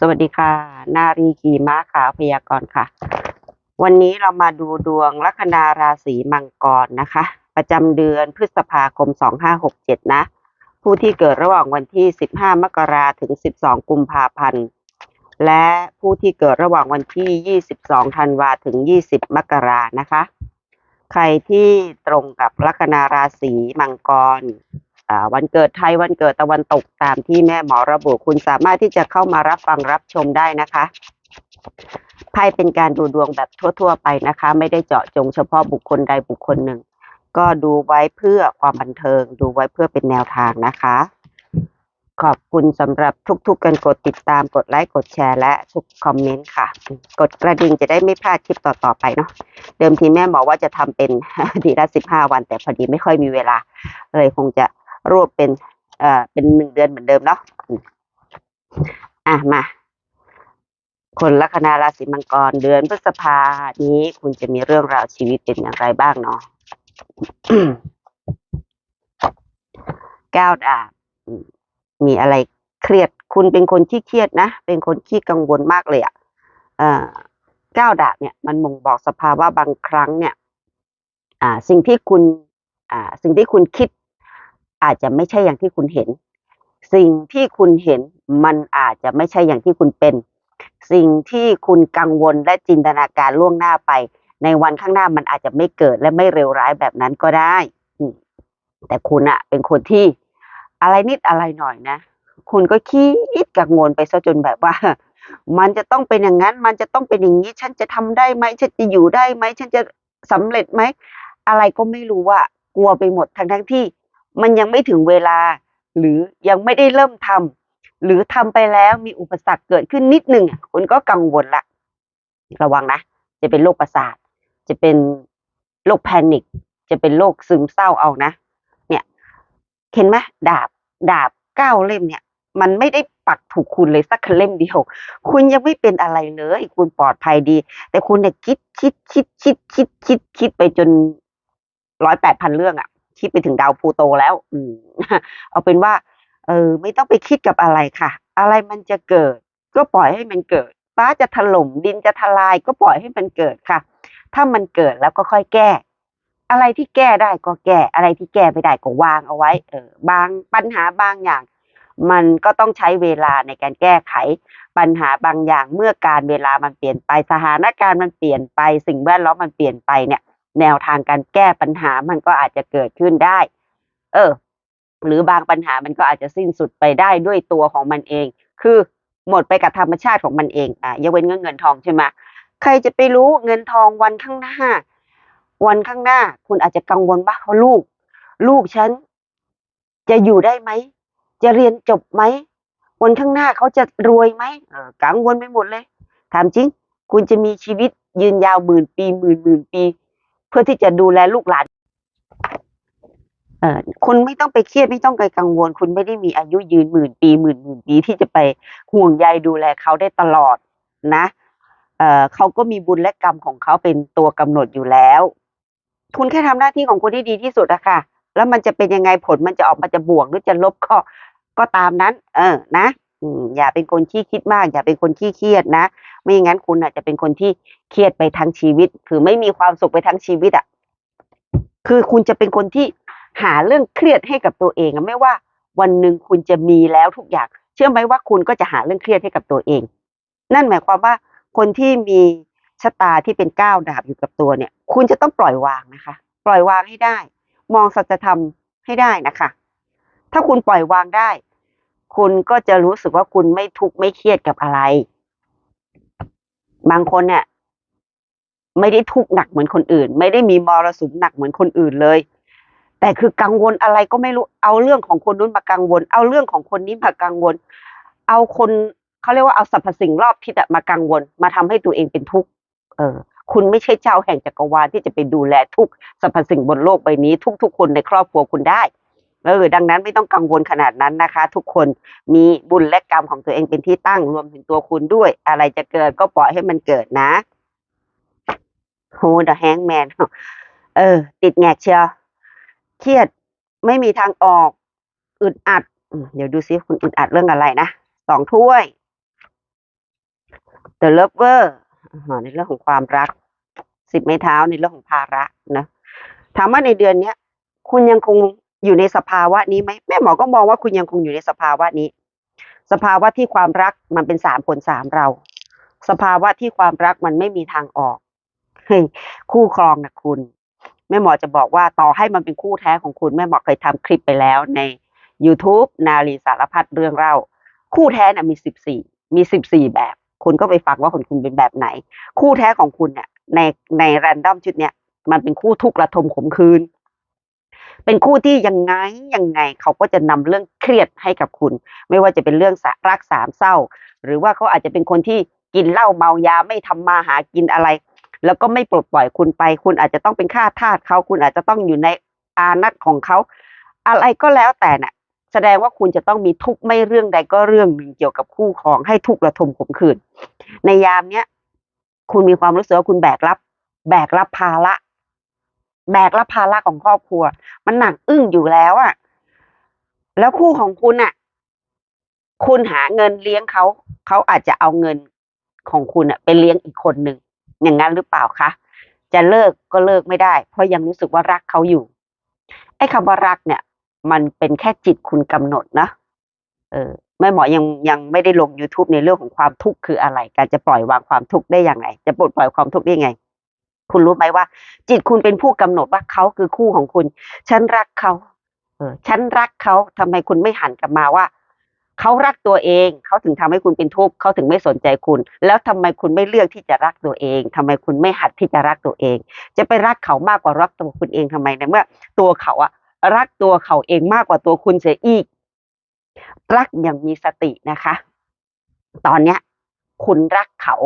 สวัสดีค่ะ นารีกีม้าขาวพยากรณ์ค่ะ วันนี้เรามาดูดวงลัคนาราศีมังกรนะคะ ประจำเดือนพฤษภาคม 2567 นะ ผู้ที่เกิดระหว่างวันที่ 15 มกราถึง 12 กุมภาพันธ์ และผู้ที่เกิดระหว่างวันที่ 22 ธันวาถึง 20 มกรานะคะ ใครที่ตรงกับลัคนาราศีมังกร วันเกิดไทยวันเกิดตะวันตกตามที่แม่หมอระบุคุณสามารถที่จะเข้ามารับฟังรับชมได้นะคะไพ่เป็นการดูดวงแบบทั่ว ๆ ไปนะคะ ไม่ได้เจาะจงเฉพาะบุคคลใดบุคคลหนึ่ง ก็ดูไว้เพื่อความบันเทิง ดูไว้เพื่อเป็นแนวทางนะคะ ขอบคุณสำหรับทุกๆการกดติดตามกดไลค์กดแชร์และทุกคอมเมนต์ค่ะ กดกระดิ่งจะได้ไม่พลาดคลิปต่อๆไปเนาะเดิมทีแม่บอกว่าจะทำเป็นทีละสิบห้าวัน แต่พอดีไม่ค่อยมีเวลาเลยคงจะ รวบเป็นเอ่อเป็นหนึ่งเดือนเหมือนเดิมเนาะอะมา คนลัคนาราศีมังกรเดือนพฤษภานี้คุณจะมีเรื่องราวชีวิตเป็นอย่างไรบ้างเนาะก้าวดาบมีอะไรเครียด คุณเป็นคนที่เครียดนะ เป็นคนขี้กังวลมากเลยอะ่ะเอ่อก้าวดาบเนี่ยมันบ่งบอกสภาวะบางครั้งเนี่ย อ่า สิ่งที่คุณ อ่า สิ่งที่คุณคิด อาจจะไม่ใช่อย่างที่คุณเห็น สิ่งที่คุณเห็นมันอาจจะไม่ใช่อย่างที่คุณเป็น สิ่งที่คุณกังวลและจินตนาการล่วงหน้าไป ในวันข้างหน้ามันอาจจะไม่เกิดและไม่เร็วร้ายแบบนั้นก็ได้ แต่คุณอะเป็นคนที่อะไรนิดอะไรหน่อยนะ คุณก็คิดกังวลไปซะจนแบบว่ามันจะต้องเป็นอย่างนั้น มันจะต้องเป็นอย่างนี้ ฉันจะทำได้ไหม ฉันจะอยู่ได้ไหม ฉันจะสำเร็จไหม อะไรก็ไม่รู้ว่ากลัวไปหมดทั้งทั้งที่ มันยังไม่ถึงเวลา หรือยังไม่ได้เริ่มทำหรือทำไปแล้วมีอุปสรรคเกิดขึ้นนิดหนึ่งคุณก็กังวลละ ระวังนะ จะเป็นโรคประสาท จะเป็นโรคแพนิคจะเป็นโรคซึมเศร้าเอานะ เนี่ยเห็นไหมดาบดาบเก้าเล่มเนี่ย มันไม่ได้ปักถูกคุณเลยสักเล่มเดียวคุณยังไม่เป็นอะไรเลยคุณปลอดภัยดี แต่คุณเนี่ยคิดคิดคิดคิดคิดคิดคิดไปจนร้อยแปดพันเรื่องอะ คิดไปถึงดาวพูโตแล้ว อืมเอาเป็นว่า เออ ไม่ต้องไปคิดกับอะไรค่ะ อะไรมันจะเกิด ก็ปล่อยให้มันเกิด ฟ้าจะถล่มดินจะทลาย ก็ปล่อยให้มันเกิดค่ะ ถ้ามันเกิดแล้วก็ค่อยแก้ อะไรที่แก้ได้ก็แก้ อะไรที่แก้ไม่ได้ก็วางเอาไว้ เออ บางปัญหาบางอย่าง มันก็ต้องใช้เวลาในการแก้ไขปัญหาบางอย่างเมื่อการเวลามันเปลี่ยนไปสถานการณ์มันเปลี่ยนไป สิ่งแวดล้อมมันเปลี่ยนไปเนี่ย แนวทางการแก้ปัญหามันก็อาจจะเกิดขึ้นได้ เออ หรือบางปัญหามันก็อาจจะสิ้นสุดไปได้ด้วยตัวของมันเอง คือหมดไปกับธรรมชาติของมันเองอะยกเว้นเรื่องเงินทองใช่ไหมใครจะไปรู้เงินทองวันข้างหน้า วันข้างหน้า คุณอาจจะกังวลว่าเขาลูก ลูกฉันจะอยู่ได้ไหม จะเรียนจบไหม วันข้างหน้าเขาจะรวยไหมเออกังวลไปหมดเลย ถามจริง คุณจะมีชีวิตยืนยาวหมื่นปีหมื่นหมื่นปี เพื่อที่จะดูแลลูกหลานเออคุณไม่ต้องไปเครียดไม่ต้องไปกังวล คุณไม่ได้มีอายุยืนหมื่นปีหมื่นหมื่นปีที่จะไปห่วงใยดูแลเขาได้ตลอดนะเออเขาก็มีบุญและกรรมของเขาเป็นตัวกำหนดอยู่แล้ว คุณแค่ทำหน้าที่ของคุณที่ดีที่สุดอะค่ะ แล้วมันจะเป็นยังไงผลมันจะออกมาจะบวกหรือจะลบก็ก็ตามนั้น เออนะอืมอย่าเป็นคนขี้คิดมาก อย่าเป็นคนขี้เครียดนะ ไม่อย่างนั้นคุณอาจจะเป็นคนที่เครียดไปทั้งชีวิต คือไม่มีความสุขไปทั้งชีวิตอะ คือคุณจะเป็นคนที่หาเรื่องเครียดให้กับตัวเองไม่ว่าวันหนึ่งคุณจะมีแล้วทุกอย่าง เชื่อไหมว่าคุณก็จะหาเรื่องเครียดให้กับตัวเอง นั่นหมายความว่าคนที่มีชะตาที่เป็นก้าวดาบอยู่กับตัวเนี่ย คุณจะต้องปล่อยวางนะคะ ปล่อยวางให้ได้ มองสัจธรรมให้ได้นะคะ ถ้าคุณปล่อยวางได้ คุณก็จะรู้สึกว่าคุณไม่ทุกข์ไม่เครียดกับอะไร บางคนเนี่ยไม่ได้ทุกข์หนักเหมือนคนอื่น ไม่ได้มีมรสุมหนักเหมือนคนอื่นเลย แต่คือกังวลอะไรก็ไม่รู้เอาเรื่องของคนนู้นมากังวล เอาเรื่องของคนนี้มากังวล เอาคนเขาเรียกว่าเอาสรรพสิ่งรอบทิศอะมากังวล มาทำให้ตัวเองเป็นทุกข์เออ คุณไม่ใช่เจ้าแห่งจักรวาลที่จะไปดูแลทุกสรรพสิ่งบนโลกใบนี้ ทุกๆคนในครอบครัวคุณได้ เออดังนั้นไม่ต้องกังวลขนาดนั้นนะคะ ทุกคนมีบุญและกรรมของตัวเองเป็นที่ตั้งรวมถึงตัวคุณด้วย อะไรจะเกิดก็ปล่อยให้มันเกิดนะโหเดอะแฮงแมนเออ ติดแงกเชียวเครียดไม่มีทางออกอึดอัด เดี๋ยวดูซิคุณอึดอัดเรื่องอะไรนะสองถ้วย The Lover อ่าในเรื่องของความรักสิบไม้เท้าในเรื่องของภาระนะถามว่าในเดือนนี้คุณยังคง อยู่ในสภาวะนี้ไหมแม่หมอก็มองว่าคุณยังคงอยู่ในสภาวะนี้ สภาวะที่ความรักมันเป็นสามคนสามเรา สภาวะที่ความรักมันไม่มีทางออกเฮ้ยคู่ครองนะคุณ แม่หมอจะบอกว่าต่อให้มันเป็นคู่แท้ของคุณ แม่หมอเคยทำคลิปไปแล้วใน YouTube นารีสารพัดเรื่องเล่า คู่แท้น่ะมีสิบสี่มีสิบสี่แบบ คุณก็ไปฟังว่าของคุณเป็นแบบไหน คู่แท้ของคุณเนี่ยในในแรนดอมชุดเนี้ยมันเป็นคู่ทุกข์ระทมขมคืน เป็นคู่ที่ยังไงยังไงเขาก็จะนำเรื่องเครียดให้กับคุณ ไม่ว่าจะเป็นเรื่องรักสามเศร้า หรือว่าเขาอาจจะเป็นคนที่กินเหล้าเมายาไม่ทำมาหากินอะไร แล้วก็ไม่ปลดปล่อยคุณไป คุณอาจจะต้องเป็นข้าทาสเขาคุณอาจจะต้องอยู่ในอานัตของเขาอะไรก็แล้วแต่น่ะ แสดงว่าคุณจะต้องมีทุกข์ไม่เรื่องใดก็เรื่องหนึ่งเกี่ยวกับคู่ครองให้ทุกข์ระทมขมขื่นในยามเนี้ยคุณมีความรู้สึกว่าคุณแบกรับ แบกรับภาระ แบกรับภาระของครอบครัว มันหนักอึ้งอยู่แล้วอะแล้วคู่ของคุณอะคุณหาเงินเลี้ยงเขาเขาอาจจะเอาเงินของคุณอะไปเลี้ยงอีกคนหนึ่งอย่างนั้นหรือเปล่าคะจะเลิกก็เลิกไม่ได้ เพราะยังรู้สึกว่ารักเขาอยู่ไอ้คำว่ารักเนี่ย มันเป็นแค่จิตคุณกำหนดนะเออแม่หมอยังยังไม่ได้ลง youtube ในเรื่องของความทุกข์คืออะไร การจะปล่อยวางความทุกข์ได้อย่างไรจะปลดปล่อยความทุกข์ได้ยังไง คุณรู้ไหมว่า จิตคุณเป็นผู้กำหนดว่าเขาคือคู่ของคุณ ฉันรักเขา เออ ฉันรักเขาทำไมคุณไม่หันกลับมาว่าเขารักตัวเองเขาถึงทำให้คุณเป็นทุกข์เขาถึงไม่สนใจคุณ แล้วทำไมคุณไม่เลือกที่จะรักตัวเองทำไมคุณไม่หัดที่จะรักตัวเอง จะไปรักเขามากกว่ารักตัวคุณเองทำไมในเมื่อ ตัวเขาอะรักตัวเขาเองมากกว่าตัวคุณเสียอีก รักอย่างมีสตินะคะ ตอนเนี้ย คุณรักเขา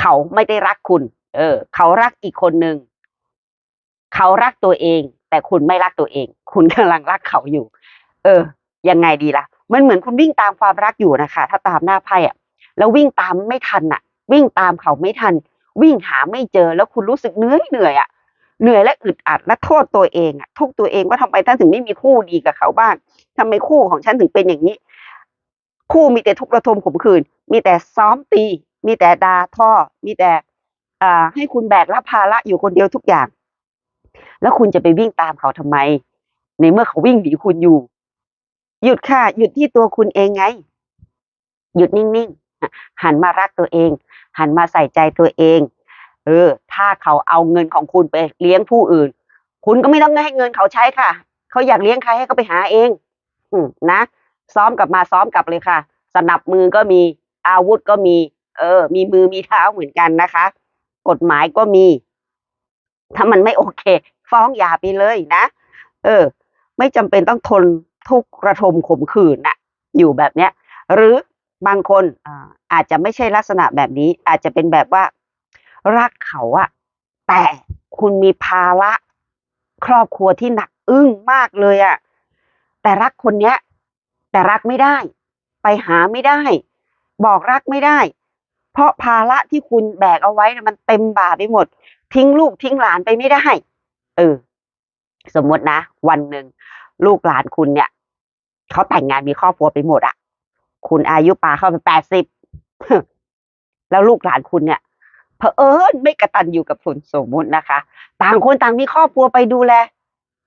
เขาไม่ได้รักคุณ เออ เขารักอีกคนหนึ่งเขารักตัวเอง แต่คุณไม่รักตัวเอง คุณกำลังรักเขาอยู่ เออ ยังไงดีล่ะ มันเหมือนคุณวิ่งตามความรักอยู่นะคะ ถ้าตามหน้าไพ่อะแล้ววิ่งตามไม่ทันอะวิ่งตามเขาไม่ทัน วิ่งหาไม่เจอแล้วคุณรู้สึกเหนื่อยเหนื่อยอะเหนื่อยและอึดอัดและโทษตัวเองอะทุกตัวเองว่าทำไมท่านถึงไม่มีคู่ดีกับเขาบ้างทำไมคู่ของฉันถึงเป็นอย่างนี้ คู่มีแต่ทุกข์ระทมขมขื่นมีแต่ซ้อมตี มีแต่ด่าท่อ มีแต่ ให้คุณแบกรับภาระอยู่คนเดียวทุกอย่าง แล้วคุณจะไปวิ่งตามเขาทำไม ในเมื่อเขาวิ่งหนีคุณอยู่ หยุดค่ะ หยุดที่ตัวคุณเองไง หยุดนิ่งๆหันมารักตัวเอง หันมาใส่ใจตัวเอง เออ ถ้าเขาเอาเงินของคุณไปเลี้ยงผู้อื่น คุณก็ไม่ต้องให้เงินเขาใช้ค่ะ เขาอยากเลี้ยงใครให้เขาไปหาเอง อืนะซ้อมกลับมาซ้อมกลับเลยค่ะ สนับมือก็มีอาวุธก็มี เออ มีมือมีเท้าเหมือนกันนะคะ กฎหมายก็มี ถ้ามันไม่โอเค ฟ้องหย่าไปเลยนะ เออ ไม่จำเป็นต้องทนทุกข์ระทมขมขื่นน่ะ อยู่แบบเนี้ย หรือบางคนอาอาจจะไม่ใช่ลักษณะแบบนี้ อาจจะเป็นแบบว่า รักเขาอะแต่คุณมีภาระครอบครัวที่หนักอึ้งมากเลยอะแต่รักคนเนี้ย แต่รักไม่ได้ ไปหาไม่ได้ บอกรักไม่ได้ เพราะภาระที่คุณแบกเอาไว้นะมันเต็มบ่าไปหมด ทิ้งลูกทิ้งหลานไปไม่ได้เออ สมมตินะ วันหนึ่งลูกหลานคุณเนี่ยเขาแต่งงานมีครอบครัวไปหมดอะคุณอายุปาเข้าไปแปดสิบแล้วลูกหลานคุณเนี่ยเผอิญไม่กระตันอยู่กับคุณสมมุตินะคะ ต่างคนต่างมีครอบครัวไปดูแล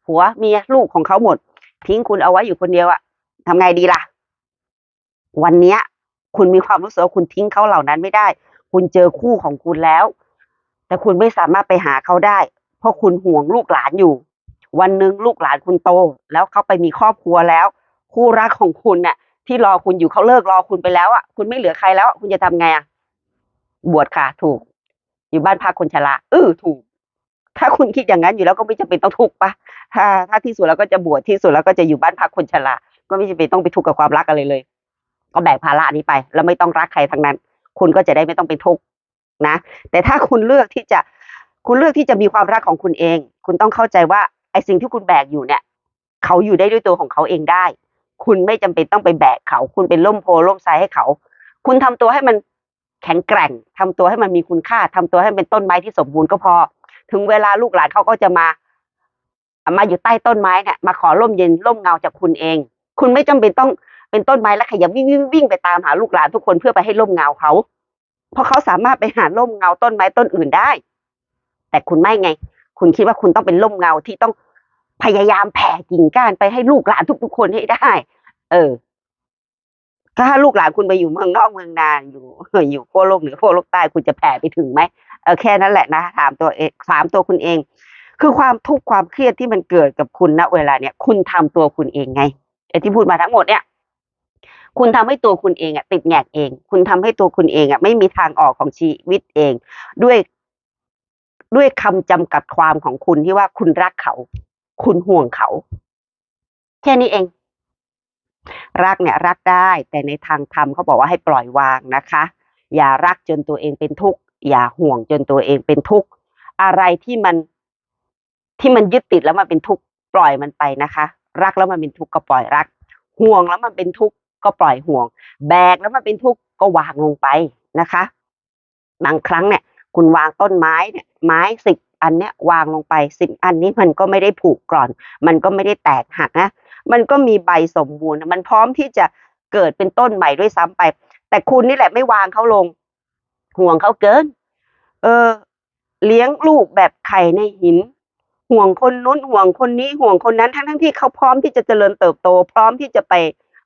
ผัวเมียลูกของเขาหมด ทิ้งคุณเอาไว้อยู่คนเดียวอะทำไงดีล่ะ วันเนี้ย คุณมีความรู้สึกว่าคุณทิ้งเขาเหล่านั้นไม่ได้ คุณเจอคู่ของคุณแล้ว แต่คุณไม่สามารถไปหาเขาได้ เพราะคุณห่วงลูกหลานอยู่ วันหนึ่งลูกหลานคุณโต แล้วเขาไปมีครอบครัวแล้ว คู่รักของคุณน่ะ ที่รอคุณอยู่เขาเลิกรอคุณไปแล้วอะคุณไม่เหลือใครแล้ว คุณจะทำไงอะบวชค่ะ ถูก อยู่บ้านพักคนชราเออถูก ถ้าคุณคิดอย่างนั้นอยู่แล้วก็ไม่จำเป็นต้องทุกข์ปะถ้าถ้าที่สุดแล้วก็จะบวชที่สุดแล้วก็จะอยู่บ้านพักคนชราก็ไม่จำเป็นต้องไปทุกข์กับความรักอะไรเลย ก็แบกภาระนี้ไป แล้วไม่ต้องรักใครทั้งนั้น คุณก็จะได้ไม่ต้องเป็นทุกข์นะ แต่ถ้าคุณเลือกที่จะคุณเลือกที่จะมีความรักของคุณเอง คุณต้องเข้าใจว่าไอ้สิ่งที่คุณแบกอยู่เนี่ยเขาอยู่ได้ด้วยตัวของเขาเองได้ คุณไม่จำเป็นต้องไปแบกเขา คุณเป็นล่มโพล่มไทรให้เขา คุณทำตัวให้มันแข็งแกร่งทำตัวให้มันมีคุณค่าทำตัวให้เป็นต้นไม้ที่สมบูรณ์ก็พอ ถึงเวลาลูกหลานเขาก็จะมามาอยู่ใต้ต้นไม้เนี่ยมาขอร่มเย็นร่มเงาจากคุณเอง คุณไม่จำเป็นต้อง เป็นต้นไม้แล้วขยันวิ่งวิ่งวิ่งไปตามหาลูกหลานทุกคนเพื่อไปให้ร่มเงาเขา เพราะเขาสามารถไปหาร่มเงาต้นไม้ต้นอื่นได้ แต่คุณไม่ไง คุณคิดว่าคุณต้องเป็นร่มเงาที่ต้องพยายามแผ่กิ่งก้านไปให้ลูกหลานทุกๆคนให้ได้ เออถ้าลูกหลานคุณไปอยู่เมืองนอกเมืองนาอยู่อยู่ขั้วโลกเหนือขั้วโลกใต้คุณจะแผ่ไปถึงไหมเออแค่นั้นแหละนะถามตัวเองถามตัวคุณเอง คือความทุกข์ความเครียดที่มันเกิดกับคุณณเวลาเนี้ยคุณทำตัวคุณเองไงไอ้ที่พูดมาทั้งหมดเนี่ย คุณทำให้ตัวคุณเองอะติดแงกเอง คุณทำให้ตัวคุณเองอะไม่มีทางออกของชีวิตเอง ด้วยด้วยคำจำกัดความของคุณที่ว่าคุณรักเขา คุณห่วงเขา แค่นี้เอง รักเนี่ย รักได้ แต่ในทางธรรมเขาบอกว่าให้ปล่อยวางนะคะ อย่ารักจนตัวเองเป็นทุกข์อย่าห่วงจนตัวเองเป็นทุกข์อะไรที่มันที่มันยึดติดแล้วมันเป็นทุกข์ปล่อยมันไปนะคะ รักแล้วมันเป็นทุกข์ก็ปล่อยรัก ห่วงแล้วมันเป็นทุกข์ ก็ปล่อยห่วง แบกแล้วมันเป็นทุกข์ก็วางลงไปนะคะ บางครั้งเนี่ย คุณวางต้นไม้เนี่ยไม้สิบอันเนี้ยวางลงไปสิบอันนี้มันก็ไม่ได้ผูกกร่อน มันก็ไม่ได้แตกหักนะมันก็มีใบสมบูรณ์ มันพร้อมที่จะเกิดเป็นต้นใหม่ด้วยซ้ำไป แต่คุณนี่แหละไม่วางเขาลง ห่วงเขาเกิน เออ เลี้ยงลูกแบบไข่ในหิน ห่วงคนนู้นห่วงคนนี้ห่วงคนนั้นทั้งทั้งที่เขาพร้อมที่จะเจริญเติบโต พร้อมที่จะไป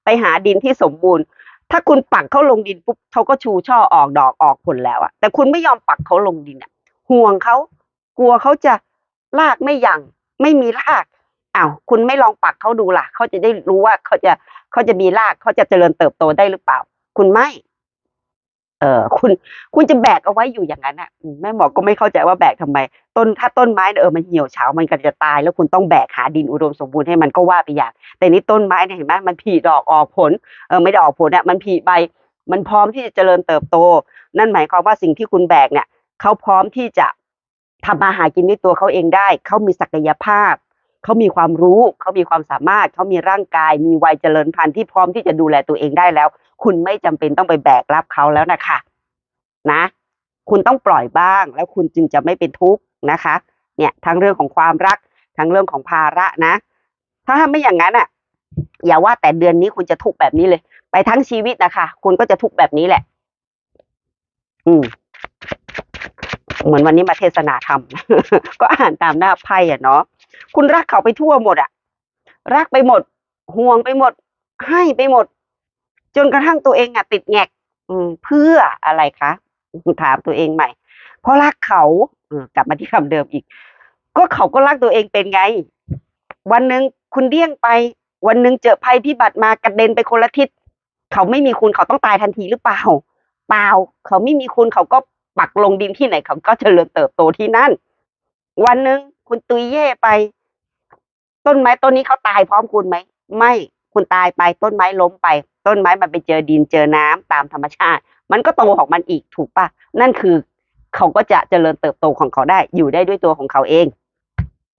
ไปหาดินที่สมบูรณ์ ถ้าคุณปักเขาลงดินปุ๊บเขาก็ชูช่อออกดอกออกผลแล้วอะแต่คุณไม่ยอมปักเขาลงดินอะห่วงเขากลัวเขาจะลากไม่ยังไม่มีรากอ้าวคุณไม่ลองปักเขาดูล่ะเขาจะได้รู้ว่าเขาจะเขาจะมีรากเขาจะเจริญเติบโตได้หรือเปล่า คุณไม่ เออคุณคุณจะแบกเอาไว้อยู่อย่างนั้นอะแม่หมอก็ไม่เข้าใจว่าแบกทำไม ต้นถ้าต้นไม้เออมันเหี่ยวเฉามันก็จะตาย แล้วคุณต้องแบกหาดินอุดมสมบูรณ์ให้มันก็ว่าไปอย่าง แต่นี่ต้นไม้เนี่ยเห็นไหมมันผลิดอกออกผลเออไม่ได้ออกผลเนี่ยมันผลิใบ มันพร้อมที่จะเจริญเติบโต นั่นหมายความว่าสิ่งที่คุณแบกเนี่ยเขาพร้อมที่จะทำมาหากินด้วยตัวเขาเองได้ เขามีศักยภาพ เขามีความรู้ เขามีความสามารถ เขามีร่างกาย มีวัยเจริญพันธุ์ที่พร้อมที่จะดูแลตัวเองได้แล้ว คุณไม่จำเป็นต้องไปแบกรับเขาแล้วนะคะนะ คุณต้องปล่อยบ้างแล้วคุณจึงจะไม่เป็นทุกข์นะคะ เนี่ยทั้งเรื่องของความรักทั้งเรื่องของภาระนะ ถ้าไม่อย่างนั้นอะ อย่าว่าแต่เดือนนี้คุณจะทุกข์แบบนี้เลย ไปทั้งชีวิตนะคะคุณก็จะทุกข์แบบนี้แหละ อืมเหมือนวันนี้มาเทศนาธรรม ก็อ่านตามหน้าไพ่อะเนาะคุณรักเขาไปทั่วหมดอะ รักไปหมด ห่วงไปหมด ให้ไปหมด จนกระทั่งตัวเองอะติดแงกเพื่ออะไรคะถามตัวเองใหม่ เพราะรักเขาอกลับมาที่คำเดิมอีก ก็เขาก็รักตัวเองเป็นไง วันหนึ่งคุณเดี้ยงไป วันหนึ่งเจอภัยพิบัติมากระเด็นไปคนละทิศเขาไม่มีคุณเขาต้องตายทันทีหรือเปล่าเปล่าเขาไม่มีคุณเขาก็ปักลงดินที่ไหนเขาก็เจริญเติบโตที่นั่น วันหนึ่งคุณตุยเย่ไป ต้นไม้ต้นนี้เขาตายพร้อมคุณไหม ไม่คุณตายไปต้นไม้ล้มไป ต้นไม้มันไปเจอดินเจอน้ำตามธรรมชาติ มันก็โตของมันอีกถูกปะนั่นคือเขาก็จะเจริญเติบโตของเขาได้อยู่ได้ด้วยตัวของเขาเอง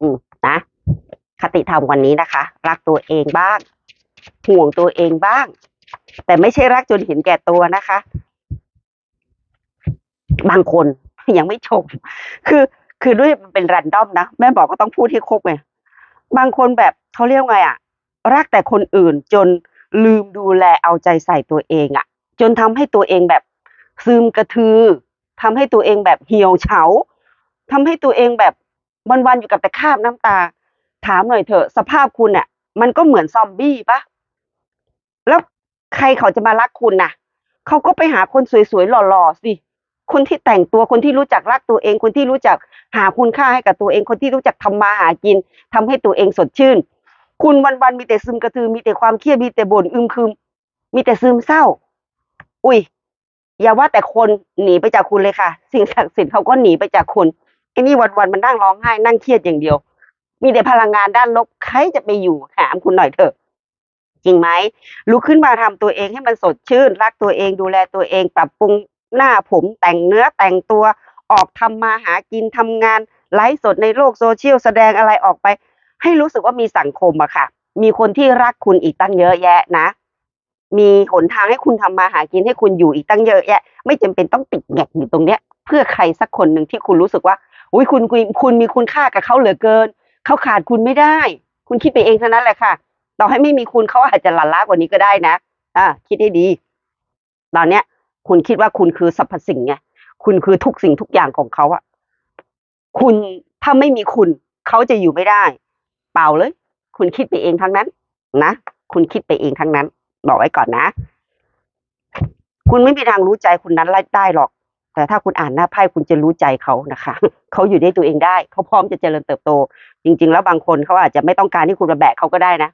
อืมนะคติธรรมวันนี้นะคะ รักตัวเองบ้าง ห่วงตัวเองบ้าง แต่ไม่ใช่รักจนเห็นแก่ตัวนะคะ บางคนยังไม่จบคือคือด้วยมันเป็นรันดอมนะ แม่บอกก็ต้องพูดให้ครบไงบางคนแบบเขาเรียกไงอะรักแต่คนอื่นจน ลืมดูแลเอาใจใส่ตัวเองอะจนทำให้ตัวเองแบบซึมกระทือทำให้ตัวเองแบบเหี่ยวเฉาทำให้ตัวเองแบบวันๆอยู่กับแต่คาบน้ำตา ถามหน่อยเถอะสภาพคุณอะมันก็เหมือนซอมบี้ปะแล้วใครเขาจะมารักคุณน่ะเขาก็ไปหาคนสวยๆหล่อๆสิคนที่แต่งตัวคนที่รู้จักรักตัวเอง คนที่รู้จักหาคุณค่าให้กับตัวเอง คนที่รู้จักทำมาหากินทำให้ตัวเองสดชื่น คุณวันๆมีแต่ซึมกระตือมีแต่ความเครียดมีแต่บ่นอึมครึม มีแต่ซึมเศร้า อุ้ยอย่าว่าแต่คนหนีไปจากคุณเลยค่ะ สิ่งศักดิ์สิทธิ์เขาก็หนีไปจากคุณไอ้นี่วันๆมันนั่งร้องไห้นั่งเครียดอย่างเดียว มีแต่พลังงานด้านลบใครจะไปอยู่ถามคุณหน่อยเถอะ จริงไหมลุกขึ้นมาทำตัวเองให้มันสดชื่น รักตัวเองดูแลตัวเอง ปรับปรุงหน้าผมแต่งเนื้อแต่งตัวออกทำมาหากินทำงานไลฟ์สดในโลกโซเชียลแสดงอะไรออกไป ให้รู้สึกว่ามีสังคมอะค่ะ มีคนที่รักคุณอีกตั้งเยอะแยะนะ มีหนทางให้คุณทำมาหากินให้คุณอยู่อีกตั้งเยอะแยะ ไม่จำเป็นต้องติดแงกอยู่ตรงเนี้ย เพื่อใครสักคนหนึ่งที่คุณรู้สึกว่าอุ้ยคุณคุณคุณมีคุณค่ากับเขาเหลือเกินเขาขาดคุณไม่ได้ คุณคิดไปเองเท่านั้นแหละค่ะ ต่อให้ไม่มีคุณเขาอาจจะหลั่นล้ากว่านี้ก็ได้นะ อ่า คิดให้ดี ตอนเนี้ย คุณคิดว่าคุณคือสรรพสิ่งไงคุณคือทุกสิ่งทุกอย่างของเขาอะคุณถ้าไม่มีคุณเขาจะอยู่ไม่ได้ เปล่าเลย คุณคิดไปเองทั้งนั้น นะ คุณคิดไปเองทั้งนั้น บอกไว้ก่อนนะ คุณไม่มีทางรู้ใจคุณนั้นได้หรอก แต่ถ้าคุณอ่านหน้าไพ่คุณจะรู้ใจเขานะคะ เขาอยู่ด้วยตัวเองได้ เขาพร้อมจะเจริญเติบโต จริง ๆ แล้วบางคนเขาอาจจะไม่ต้องการที่คุณมาแบกเขาก็ได้นะ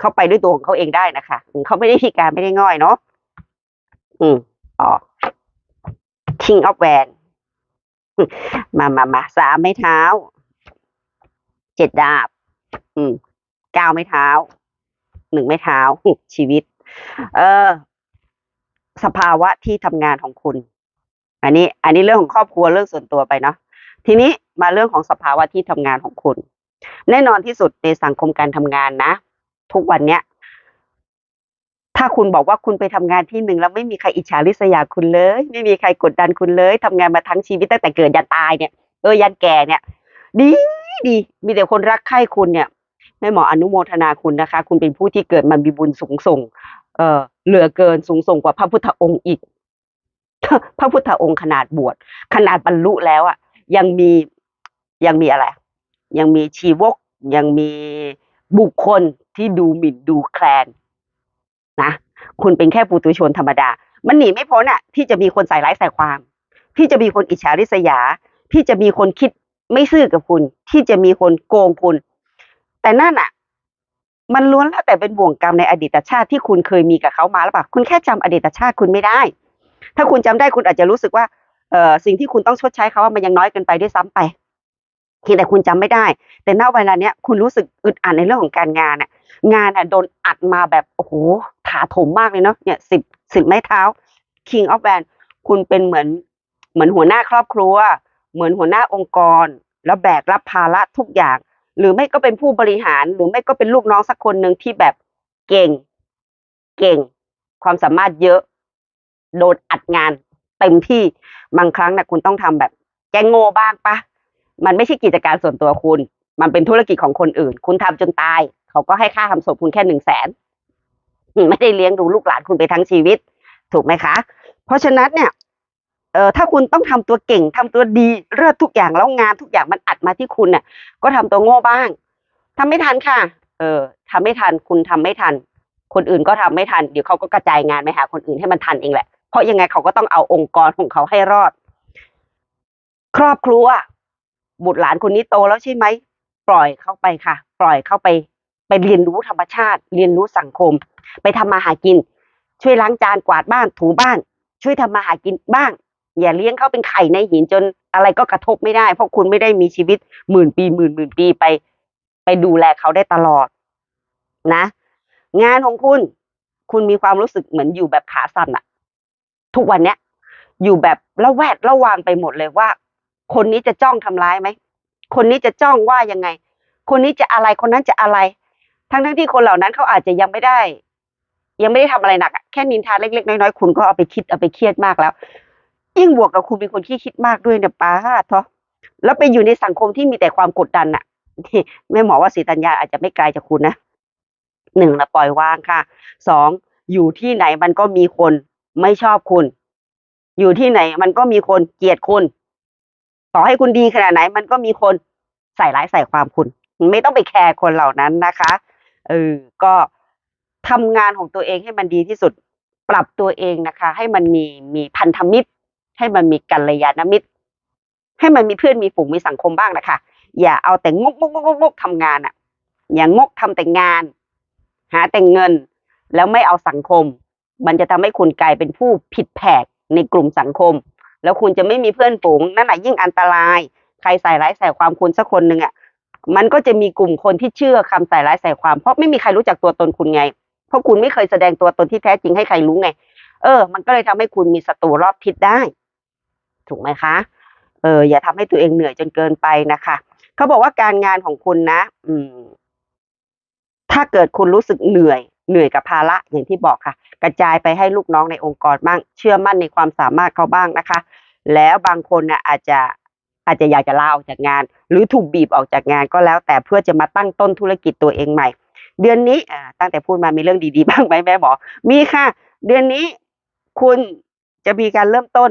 เขาไปด้วยตัวของเขาเองได้นะคะเขาไม่ได้พิการไม่ได้ง่อยเนาะอืมต่อ King of w a n มามามาสามไม้เท้า เจ็ดดาบ อืมเก้าไม้เท้า หนึ่งไม้เท้าชีวิต เออ สภาวะที่ทำงานของคุณ อันนี้ อันนี้เรื่องของครอบครัวเรื่องส่วนตัวไปเนาะทีนี้มาเรื่องของสภาวะที่ทำงานของคุณ แน่นอนที่สุดในสังคมการทำงานนะ ทุกวันเนี้ย ถ้าคุณบอกว่าคุณไปทำงานที่หนึ่งแล้วไม่มีใครอิจฉาริษยาคุณเลย ไม่มีใครกดดันคุณเลยทำงานมาทั้งชีวิตตั้งแต่เกิดยันตายเนี่ยเออยันแก่เนี่ย ดี ดี มีแต่คนรักใคร่คุณเนี่ยแม่หมออนุโมทนาคุณนะคะ คุณเป็นผู้ที่เกิดมามีบุญสูงส่ง เออเหลือเกินสูงส่งกว่าพระพุทธองค์อีก พระพุทธองค์ขนาดบวชขนาดบรรลุแล้วอะยังมียังมีอะไร ยังมีชีวก ยังมีบุคคลที่ดูหมิ่นดูแคลนนะคุณเป็นแค่ปุตุชนธรรมดา มันหนีไม่พ้นอะที่จะมีคนใส่ร้ายใส่ความ ที่จะมีคนอิจฉาริษยา ที่จะมีคนคิด ไม่ซื่อกับคุณที่จะมีคนโกงคุณ แต่นั่นอะมันล้วนแล้วแต่เป็นบ่วงกรรมในอดีตชาติที่คุณเคยมีกับเขามาหรือเปล่าคุณแค่จำอดีตชาติคุณไม่ได้ ถ้าคุณจำได้คุณอาจจะรู้สึกว่าเอ่อสิ่งที่คุณต้องชดใช้เขาว่ามันยังน้อยเกินไปด้วยซ้ำไปเพียงแต่คุณจำไม่ได้ แต่ณเวลาเนี้ยคุณรู้สึกอึดอัดในเรื่องของการงานอะ งานอะโดนอัดมาแบบโอ้โหถาโถมมากเลยเนาะเนี่ยสิบสิบไม้เท้า King of w a n คุณเป็นเหมือนเหมือนหัวหน้าครอบครัว เหมือนหัวหน้าองค์กร แล้วแบกรับภาระทุกอย่าง หรือไม่ก็เป็นผู้บริหาร หรือไม่ก็เป็นลูกน้องสักคนหนึ่งที่แบบเก่ง เก่ง ความสามารถเยอะโดนอัดงานเต็มที่บางครั้งนะคุณต้องทำแบบแกงโง่บ้างปะมันไม่ใช่กิจการส่วนตัวคุณ มันเป็นธุรกิจของคนอื่น คุณทำจนตาย เขาก็ให้ค่าทำศพคุณแค่หนึ่งแสนไม่ได้เลี้ยงดูลูกหลานคุณไปทั้งชีวิต ถูกไหมคะ เพราะฉะนั้นเนี่ย เอ่อถ้าคุณต้องทำตัวเก่งทำตัวดีเลือดทุกอย่างแล้วงานทุกอย่างมันอัดมาที่คุณเนี่ยก็ทำตัวโง่บ้างทำไม่ทันค่ะ เออทำไม่ทันคุณทำไม่ทัน คนอื่นก็ทำไม่ทันเดี๋ยวเขาก็กระจายงานไปหาคนอื่นให้มันทันเองแหละ เพราะยังไงเขาก็ต้องเอาองค์กรของเขาให้รอด ครอบครัวบุตรหลานคนนี้โตแล้วใช่ไหมปล่อยเข้าไปค่ะ ปล่อยเข้าไป ไปเรียนรู้ธรรมชาติ เรียนรู้สังคม ไปทำมาหากิน ช่วยล้างจานกวาดบ้านถูบ้าน ช่วยทำมาหากินบ้าง อย่าเลี้ยงเขาเป็นไข่ในหินจนอะไรก็กระทบไม่ได้ เพราะคุณไม่ได้มีชีวิตหมื่นปีหมื่นหมื่นปีไป ไปดูแลเขาได้ตลอดนะ งานของคุณ คุณมีความรู้สึกเหมือนอยู่แบบขาสั่นอะทุกวันเนี้ยอยู่แบบระแวดระวางไปหมดเลยว่า คนนี้จะจ้องทำร้ายไหมคนนี้จะจ้องว่ายังไง คนนี้จะอะไรคนนั้นจะอะไร ทั้งทั้งที่คนเหล่านั้นเขาอาจจะยังไม่ได้ ยังไม่ได้ทำอะไรหนักแค่นินทาเล็กๆน้อยๆคุณก็เอาไปคิดเอาไปเครียดมากแล้ว ยิ่งบวกกับคุณเป็นคนที่คิดมากด้วยเนี่ยป้าทอะแล้วไปอยู่ในสังคมที่มีแต่ความกดดันอะที่แม่หมอว่าสีตัญญาอาจจะไม่ไกลจากคุณนะหนึ่งละปล่อยวางค่ะสองอยู่ที่ไหนมันก็มีคนไม่ชอบคุณ อยู่ที่ไหนมันก็มีคนเกลียดคุณ ต่อให้คุณดีขนาดไหน มันก็มีคนใส่ร้ายใส่ความคุณ ไม่ต้องไปแคร์คนเหล่านั้นนะคะเออก็ทำงานของตัวเองให้มันดีที่สุด ปรับตัวเองนะคะ ให้มันมีมีพันธมิตร ให้มันมีกัลยาณมิตร ให้มันมีเพื่อนมีฝูงมีสังคมบ้างนะคะอย่าเอาแต่งกงกงกงกทำงานอะอย่างงกทำแต่งาน หาแต่เงิน แล้วไม่เอาสังคม มันจะทำให้คุณกลายเป็นผู้ผิดแผกในกลุ่มสังคม แล้วคุณจะไม่มีเพื่อนฝูงนั่นแหละยิ่งอันตราย ใครใส่ร้ายใส่ความคุณสักคนหนึ่งอะมันก็จะมีกลุ่มคนที่เชื่อคำใส่ร้ายใส่ความ เพราะไม่มีใครรู้จักตัวตนคุณไง เพราะคุณไม่เคยแสดงตัวตนที่แท้จริงให้ใครรู้ไง เออ มันก็เลยทำให้คุณมีศัตรูรอบทิศได้ ถูกไหมคะเอออย่าทำให้ตัวเองเหนื่อยจนเกินไปนะคะเขาบอกว่าการงานของคุณนะ อืม ถ้าเกิดคุณรู้สึกเหนื่อยเหนื่อยกับภาระอย่างที่บอกค่ะ กระจายไปให้ลูกน้องในองค์กรบ้าง เชื่อมั่นในความสามารถเขาบ้างนะคะ แล้วบางคนน่ะอาจจะอาจจะอยากจะลาออกจากงาน หรือถูกบีบออกจากงานก็แล้ว แต่เพื่อจะมาตั้งต้นธุรกิจตัวเองใหม่ เดือนนี้อ่าตั้งแต่พูดมามีเรื่องดีๆบ้างไหมแม่หมอมีค่ะ เดือนนี้คุณจะมีการเริ่มต้น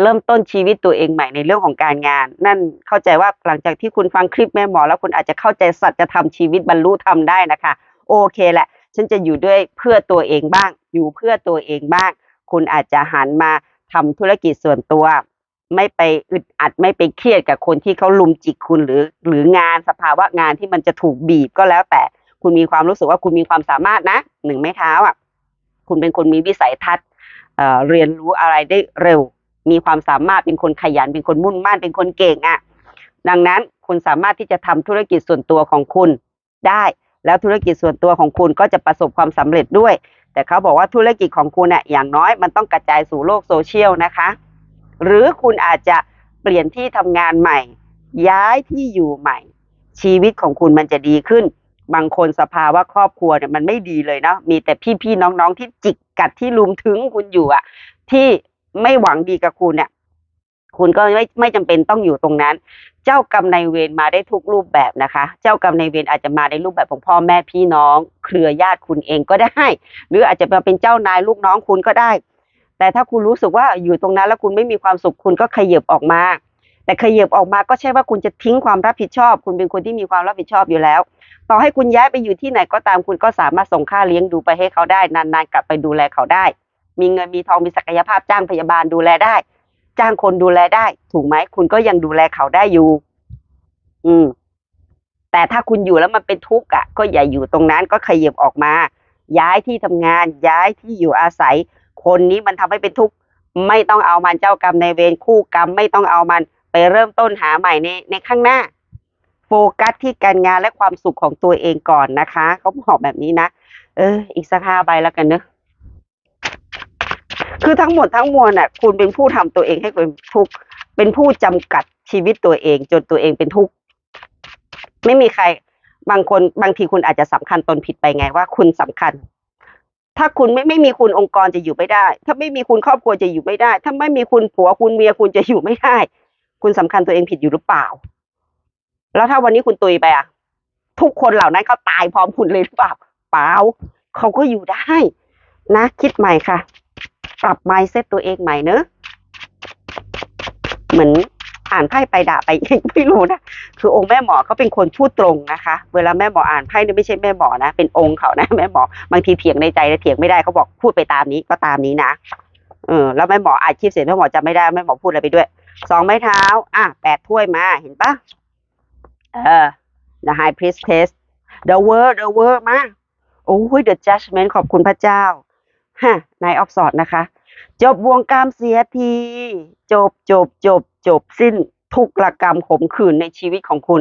เริ่มต้นชีวิตตัวเองใหม่ในเรื่องของการงาน นั่นเข้าใจว่าหลังจากที่คุณฟังคลิปแม่หมอแล้วคุณอาจจะเข้าใจสัจธรรมชีวิตบรรลุธรรมได้นะคะ โอเคแหละ ฉันจะอยู่ด้วยเพื่อตัวเองบ้าง อยู่เพื่อตัวเองบ้าง คุณอาจจะหันมาทำธุรกิจส่วนตัว ไม่ไปอึดอัดไม่ไปเครียดกับคนที่เขาลุมจิกคุณหรือ หรืองานสภาวะงานที่มันจะถูกบีบก็แล้วแต่ คุณมีความรู้สึกว่าคุณมีความสามารถนะหนึ่งไม้เท้าอะคุณเป็นคนมีวิสัยทัศน์เอ่อเรียนรู้อะไรได้เร็ว มีความสามารถเป็นคนขยันเป็นคนมุ่งมั่นเป็นคนเก่งอะดังนั้นคุณสามารถที่จะทำธุรกิจส่วนตัวของคุณได้ แล้วธุรกิจส่วนตัวของคุณก็จะประสบความสำเร็จด้วย แต่เขาบอกว่าธุรกิจของคุณเนี่ยอย่างน้อยมันต้องกระจายสู่โลกโซเชียลนะคะ หรือคุณอาจจะเปลี่ยนที่ทำงานใหม่ ย้ายที่อยู่ใหม่ ชีวิตของคุณมันจะดีขึ้น บางคนสภาวะครอบครัวเนี่ยมันไม่ดีเลยเนาะมีแต่พี่ๆน้องๆที่จิกกัดที่ลุมถึงคุณอยู่อะที่ ไม่หวังดีกับคุณเนี่ยคุณก็ไม่ไม่จำเป็นต้องอยู่ตรงนั้น เจ้ากรรมนายเวรมาได้ทุกรูปแบบนะคะ เจ้ากรรมนายเวรอาจจะมาในรูปแบบของพ่อแม่พี่น้อง เครือญาติคุณเองก็ได้ หรืออาจจะมาเป็นเจ้านายลูกน้องคุณก็ได้ แต่ถ้าคุณรู้สึกว่าอยู่ตรงนั้นแล้วคุณไม่มีความสุขคุณก็ขยับออกมา แต่ขยับออกมาก็ใช่ว่าคุณจะทิ้งความรับผิดชอบ คุณเป็นคนที่มีความรับผิดชอบอยู่แล้ว ต่อให้คุณย้ายไปอยู่ที่ไหนก็ตามคุณก็สามารถส่งค่าเลี้ยงดูไปให้เขาได้นานๆกลับไปดูแลเขาได้ มีเงินมีทองมีศักยภาพจ้างพยาบาลดูแลได้ จ้างคนดูแลได้ ถูกไหมคุณก็ยังดูแลเขาได้อยู่ อืม แต่ถ้าคุณอยู่แล้วมันเป็นทุกข์อะ ก็อย่าอยู่ตรงนั้นก็ขยับออกมา ย้ายที่ทำงาน ย้ายที่อยู่อาศัย คนนี้มันทำให้เป็นทุกข์ไม่ต้องเอามันเจ้ากรรมในเวรคู่กรรม ไม่ต้องเอามันไปเริ่มต้นหาใหม่ในในข้างหน้า โฟกัสที่การงานและความสุขของตัวเองก่อนนะคะ เขาบอกแบบนี้นะ เออ อีกสักห้าใบแล้วกันเนอะ คือทั้งหมดทั้งมวลน่ะ คุณเป็นผู้ทำตัวเองให้เป็นทุกข์เป็นผู้จำกัดชีวิตตัวเอง จนตัวเองเป็นทุกข์ไม่มีใครบางคนบางทีคุณอาจจะสำคัญตนผิดไปไงว่า คุณสำคัญ ถ้าคุณไม่ไม่มีคุณองค์กรจะอยู่ไม่ได้ ถ้าไม่มีคุณครอบครัวจะอยู่ไม่ได้ ถ้าไม่มีคุณผัวคุณเมียคุณจะอยู่ไม่ได้ คุณสำคัญตัวเองผิดอยู่หรือเปล่า แล้วถ้าวันนี้คุณตุยไปอะ ทุกคนเหล่านั้นเขาตายพร้อมคุณเลยหรือเปล่าเปล่าเขาก็อยู่ได้ นะ คิดใหม่ค่ะ ปรับ mindset ตัวเองใหม่เนอะเหมือนอ่านไพ่ไปด่าไปไม่รู้นะคือองค์แม่หมอเขาเป็นคนพูดตรงนะคะ เวลาแม่หมออ่านไพ่เนี่ยไม่ใช่แม่หมอนะ เป็นองค์เขานะแม่หมอบางทีเถียงในใจแล้วเถียงไม่ได้เขาบอกพูดไปตามนี้ก็ตามนี้นะเออแล้วแม่หมออานคลิปเสร็จแม่หมอจำไม่ได้แม่หมอพูดอะไรไปด้วยสองไม้เท้า อะแปดถ้วยมาเห็นปะเออ the high priestess the world the world มาโอ้ย the judgment ขอบคุณพระเจ้า ฮะนายออฟสอดนะคะ จบวงกรรมเสียที จบจบจบจบสิ้นทุกรกรรมขมขื่นในชีวิตของคุณ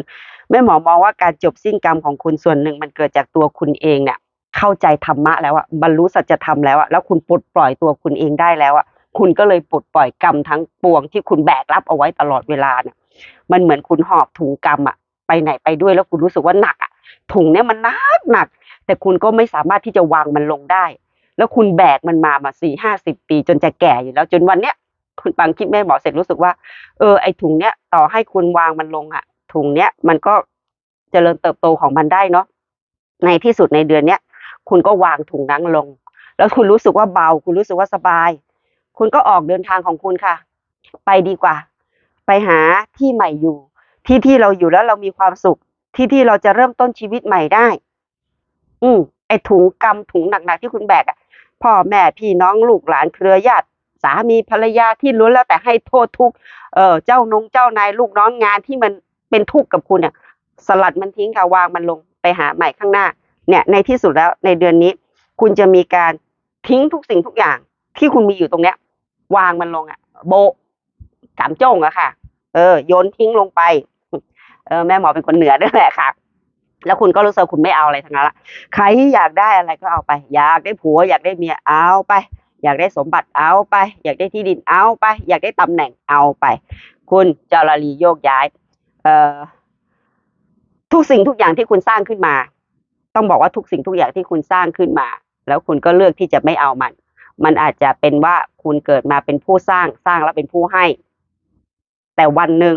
แม่หมอมองว่าการจบสิ้นกรรมของคุณส่วนหนึ่งมันเกิดจากตัวคุณเองเนี่ย เข้าใจธรรมะแล้วอะบรรลุสัจธรรมแล้วอะแล้วคุณปลดปล่อยตัวคุณเองได้แล้วอะคุณก็เลยปลดปล่อยกรรมทั้งปวงที่คุณแบกรับเอาไว้ตลอดเวลาเนี่ยมันเหมือนคุณหอบถุงกรรมอะไปไหนไปด้วยแล้วคุณรู้สึกว่าหนักอะถุงเนี่ยมันหนักหนักแต่คุณก็ไม่สามารถที่จะวางมันลงได้ แล้วคุณแบกมันมามาสี่ห้าสิบปี จนจะแก่อยู่แล้วจนวันเนี้ยคุณฟังคลิปแม่หมอเสร็จรู้สึกว่า เออไอถุงเนี้ยต่อให้คุณวางมันลงอะถุงเนี้ยมันก็เจริญเติบโตของมันได้เนาะในที่สุดในเดือนเนี้ยคุณก็วางถุงนั้นลง แล้วคุณรู้สึกว่าเบา คุณรู้สึกว่าสบาย คุณก็ออกเดินทางของคุณค่ะ ไปดีกว่า ไปหาที่ใหม่อยู่ ที่ที่เราอยู่แล้วเรามีความสุข ที่ที่เราจะเริ่มต้นชีวิตใหม่ได้ อืมไอถุงกำถุงหนักๆที่คุณแบกอะ พ่อแม่พี่น้องลูกหลานเครือญาติสามีภรรยาที่ล้วนแล้วแต่ให้โทษทุกเออเจ้านงเจ้านายลูกน้องงานที่มันเป็นทุกข์กับคุณเนี่ย สลัดมันทิ้งค่ะวางมันลงไปหาใหม่ข้างหน้า เนี่ยในที่สุดแล้วในเดือนนี้ คุณจะมีการทิ้งทุกสิ่งทุกอย่าง ที่คุณมีอยู่ตรงเนี้ย วางมันลงอะโบะกำจ้งอะค่ะ เออโยนทิ้งลงไป เออแม่หมอเป็นคนเหนือด้วยแหละค่ะ แล้วคุณก็รู้สึกคุณไม่เอาอะไรทั้งนั้นละใครอยากได้อะไรก็เอาไป อยากได้ผัว อยากได้เมียเอาไป อยากได้สมบัติเอาไป อยากได้ที่ดินเอาไป อยากได้ตำแหน่งเอาไป คุณจาราลีโยกย้าย เอ่อทุกสิ่งทุกอย่างที่คุณสร้างขึ้นมา ต้องบอกว่าทุกสิ่งทุกอย่างที่คุณสร้างขึ้นมา แล้วคุณก็เลือกที่จะไม่เอามัน มันอาจจะเป็นว่าคุณเกิดมาเป็นผู้สร้างสร้างแล้วเป็นผู้ให้ แต่วันหนึ่ง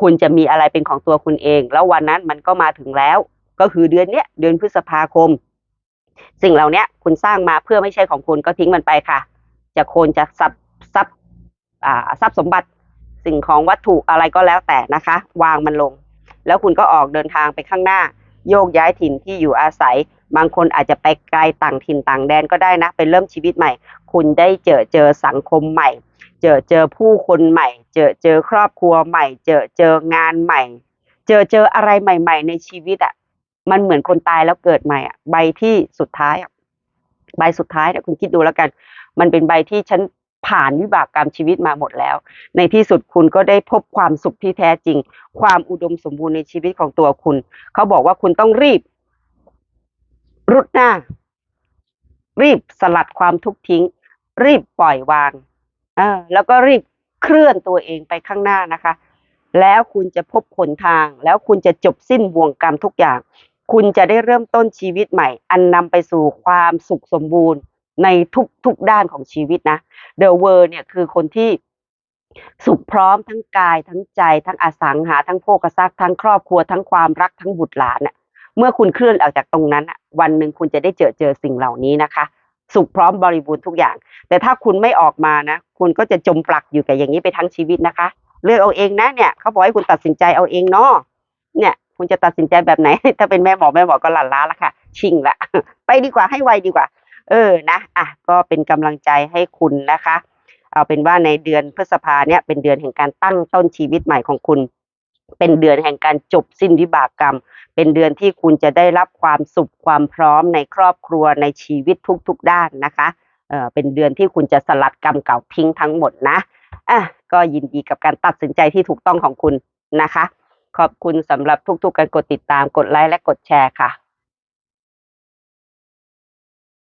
คุณจะมีอะไรเป็นของตัวคุณเอง แล้ววันนั้นมันก็มาถึงแล้ว ก็คือเดือนเนี้ยเดือนพฤษภาคม สิ่งเหล่านี้คุณสร้างมาเพื่อไม่ใช่ของคุณก็ทิ้งมันไปค่ะ จะโคนจะทรัพย์ทรัพย์อ่าทรัพย์สมบัติสิ่งของวัตถุอะไรก็แล้วแต่นะคะ วางมันลง แล้วคุณก็ออกเดินทางไปข้างหน้า โยกย้ายถิ่นที่อยู่อาศัย บางคนอาจจะไปไกลต่างถิ่นต่างแดนก็ได้นะไปเริ่มชีวิตใหม่ คุณได้เจอเจอสังคมใหม่ เจอเจอผู้คนใหม่ เจอเจอครอบครัวใหม่ เจอเจองานใหม่ เจอเจออะไรใหม่ ๆ ในชีวิตอะ มันเหมือนคนตายแล้วเกิดใหม่อะ ใบที่สุดท้ายอะใบสุดท้ายเนี่ยคุณคิดดูแล้วกัน มันเป็นใบที่ฉันผ่านวิบากกรรมชีวิตมาหมดแล้ว ในที่สุดคุณก็ได้พบความสุขที่แท้จริง ความอุดมสมบูรณ์ในชีวิตของตัวคุณ เขาบอกว่าคุณต้องรีบ รุดหน้า รีบสลัดความทุกข์ทิ้ง รีบปล่อยวางเออแล้วก็รีบเคลื่อนตัวเองไปข้างหน้านะคะ แล้วคุณจะพบหนทาง แล้วคุณจะจบสิ้นบ่วงกรรมทุกอย่าง คุณจะได้เริ่มต้นชีวิตใหม่ อันนำไปสู่ความสุขสมบูรณ์ในทุกทุกด้านของชีวิตนะเดอะเวอร์เนี่ยคือคนที่สุขพร้อมทั้งกายทั้งใจ ทั้งอสังหา ทั้งโภคทรัพย์ทั้งครอบครัวทั้งความรักทั้งบุตรหลานน่ะเมื่อคุณเคลื่อนออกจากตรงนั้นน่ะวันหนึ่งคุณจะได้เจอเจอสิ่งเหล่านี้นะคะ สุขพร้อมบริบูรณ์ทุกอย่าง แต่ถ้าคุณไม่ออกมานะ คุณก็จะจมปลักอยู่กับอย่างนี้ไปทั้งชีวิตนะคะ เลือกเอาเองนะเนี่ยเขาบอกให้คุณตัดสินใจเอาเองเนาะเนี่ย คุณจะตัดสินใจแบบไหน ถ้าเป็นแม่หมอแม่หมอก็หลั่นล้าละค่ะ ชิงละไปดีกว่าให้ไวดีกว่า เออนะอะก็เป็นกำลังใจให้คุณนะคะ เอาเป็นว่าในเดือนพฤษภาเนี่ยเป็นเดือนแห่งการตั้งต้นชีวิตใหม่ของคุณ เป็นเดือนแห่งการจบสิ้นวิบากกรรม เป็นเดือนที่คุณจะได้รับความสุขความพร้อมในครอบครัวในชีวิตทุก ๆ ด้านนะคะเออเป็นเดือนที่คุณจะสลัดกรรมเก่าทิ้งทั้งหมดนะอะก็ยินดีกับการตัดสินใจที่ถูกต้องของคุณนะคะ ขอบคุณสำหรับทุกๆการกดติดตามกดไลค์และกดแชร์ค่ะ